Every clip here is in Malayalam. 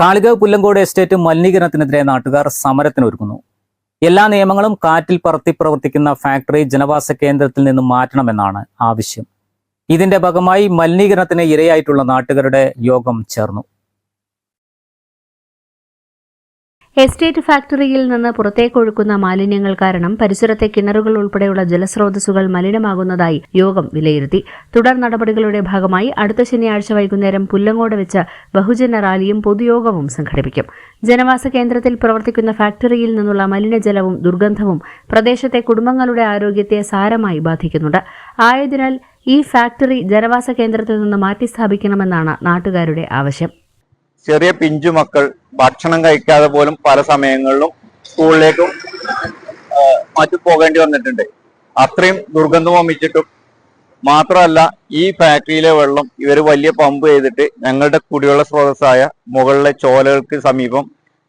കാളികാവ് പുല്ലങ്കോട് എസ്റ്റേറ്റ് മലിനീകരണത്തിനെതിരെ നാട്ടുകാർ സമരത്തിനൊരുക്കുന്നു എല്ലാ നിയമങ്ങളും കാറ്റിൽ പറത്തി പ്രവർത്തിക്കുന്ന ഫാക്ടറി ജനവാസ കേന്ദ്രത്തിൽ നിന്ന് മാറ്റണമെന്നാണ് ആവശ്യം. ഇതിന്റെ ഭാഗമായി മലിനീകരണത്തിന് ഇരയായിട്ടുള്ള നാട്ടുകാരുടെ യോഗം ചേർന്നു. എസ്റ്റേറ്റ് ഫാക്ടറിയിൽ നിന്ന് പുറത്തേക്കൊഴുക്കുന്ന മാലിന്യങ്ങൾ കാരണം പരിസരത്തെ കിണറുകൾ ഉൾപ്പെടെയുള്ള ജലസ്രോതസ്സുകൾ മലിനമാകുന്നതായി യോഗം വിലയിരുത്തി. തുടർ നടപടികളുടെ ഭാഗമായി അടുത്ത ശനിയാഴ്ച വൈകുന്നേരം പുല്ലങ്ങോട് വെച്ച് ബഹുജന റാലിയും പൊതുയോഗവും സംഘടിപ്പിക്കും. ജനവാസ കേന്ദ്രത്തിൽ പ്രവർത്തിക്കുന്ന ഫാക്ടറിയിൽ നിന്നുള്ള മലിനജലവും ദുർഗന്ധവും പ്രദേശത്തെ കുടുംബങ്ങളുടെ ആരോഗ്യത്തെ സാരമായി ബാധിക്കുന്നുണ്ട്. ആയതിനാൽ ഈ ഫാക്ടറി ജനവാസ കേന്ദ്രത്തിൽ നിന്ന് മാറ്റിസ്ഥാപിക്കണമെന്നാണ് നാട്ടുകാരുടെ ആവശ്യം. ചെറിയ പിഞ്ചു മക്കൾ ഭക്ഷണം കഴിക്കാതെ പോലും പല സമയങ്ങളിലും സ്കൂളിലേക്കും മറ്റു പോകേണ്ടി വന്നിട്ടുണ്ട്. അത്രയും ദുർഗന്ധം വമിച്ചിട്ടും മാത്രമല്ല ഈ ഫാക്ടറിയിലെ വെള്ളം ഇവർ വലിയ പമ്പ് ചെയ്തിട്ട് ഞങ്ങളുടെ കുടിവെള്ള സ്രോതസ്സായ മുകളിലെ ചോലകൾക്ക് സമീപം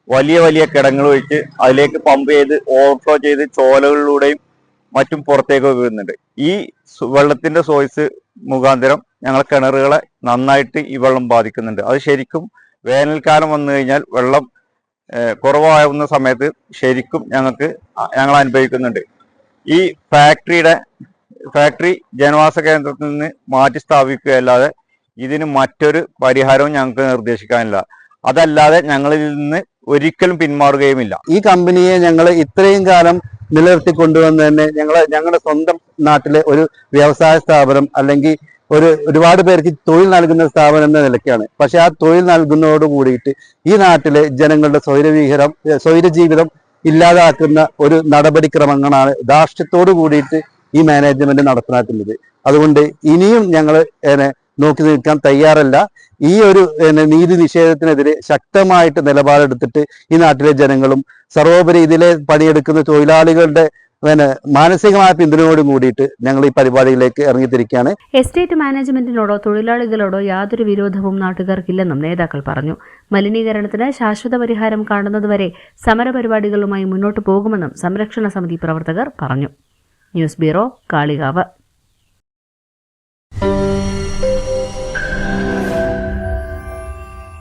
വലിയ വലിയ കിടങ്ങൾ ഒഴിച്ച് അതിലേക്ക് പമ്പ് ചെയ്ത് ഓവർഫ്ലോ ചെയ്ത് ചോലകളിലൂടെയും മറ്റും പുറത്തേക്ക് വീഴുന്നുണ്ട് ഈ വെള്ളത്തിന്റെ സോഴ്സ് മുഖാന്തരം ഞങ്ങളെ കിണറുകളെ നന്നായിട്ട് ഈ വെള്ളം ബാധിക്കുന്നുണ്ട്. അത് ശരിക്കും വേനൽക്കാലം വന്നു കഴിഞ്ഞാൽ വെള്ളം കുറവാകുന്ന സമയത്ത് ശരിക്കും ഞങ്ങൾക്ക് ഞങ്ങൾ അനുഭവിക്കുന്നുണ്ട്. ഈ ഫാക്ടറിയുടെ ഫാക്ടറി ജനവാസ കേന്ദ്രത്തിൽ നിന്ന് മാറ്റി സ്ഥാപിക്കുകയല്ലാതെ ഇതിന് മറ്റൊരു പരിഹാരവും ഞങ്ങൾക്ക് നിർദ്ദേശിക്കാനില്ല. അതല്ലാതെ ഞങ്ങളിൽ നിന്ന് ഒരിക്കലും പിന്മാറുകയുമില്ല. ഈ കമ്പനിയെ ഞങ്ങൾ ഇത്രയും കാലം നിലനിർത്തി കൊണ്ടുവന്ന് തന്നെ ഞങ്ങൾ ഞങ്ങളുടെ സ്വന്തം നാട്ടിലെ ഒരു വ്യവസായ സ്ഥാപനം അല്ലെങ്കിൽ ഒരു ഒരുപാട് പേർക്ക് തൊഴിൽ നൽകുന്ന സ്ഥാപനം എന്ന നിലയ്ക്കാണ്. പക്ഷെ ആ തൊഴിൽ നൽകുന്നതോട് കൂടിയിട്ട് ഈ നാട്ടിലെ ജനങ്ങളുടെ സ്വൈരവിഹരം സ്വൈരജീവിതം ഇല്ലാതാക്കുന്ന ഒരു നടപടിക്രമങ്ങളാണ് ധാർഷ്ട്യത്തോട് കൂടിയിട്ട് ഈ മാനേജ്മെന്റ് നടപ്പിലാക്കുന്നത്. അതുകൊണ്ട് ഇനിയും ഞങ്ങൾ നോക്കി നിൽക്കാൻ തയ്യാറല്ല. ഈ ഒരു നീതി നിഷേധത്തിനെതിരെ ശക്തമായിട്ട് നിലപാടെടുത്തിട്ട് ഈ നാട്ടിലെ ജനങ്ങളും സർവോപരി ഇതിലെ പണിയെടുക്കുന്ന തൊഴിലാളികളുടെ പിന്നെ മാനസികമായ പിന്തുണയോടും കൂടിയിട്ട് ഞങ്ങൾ ഈ പരിപാടിയിലേക്ക് ഇറങ്ങിത്തിരിക്കുകയാണ്. എസ്റ്റേറ്റ് മാനേജ്മെന്റിനോടോ തൊഴിലാളികളോടോ യാതൊരു വിരോധവും നാട്ടുകാർക്കില്ലെന്നും നേതാക്കൾ പറഞ്ഞു. മലിനീകരണത്തിന് ശാശ്വത പരിഹാരം കാണുന്നതുവരെ സമരപരിപാടികളുമായി മുന്നോട്ട് പോകുമെന്നും സംരക്ഷണ സമിതി പ്രവർത്തകർ പറഞ്ഞു. News bureau Kalikavu.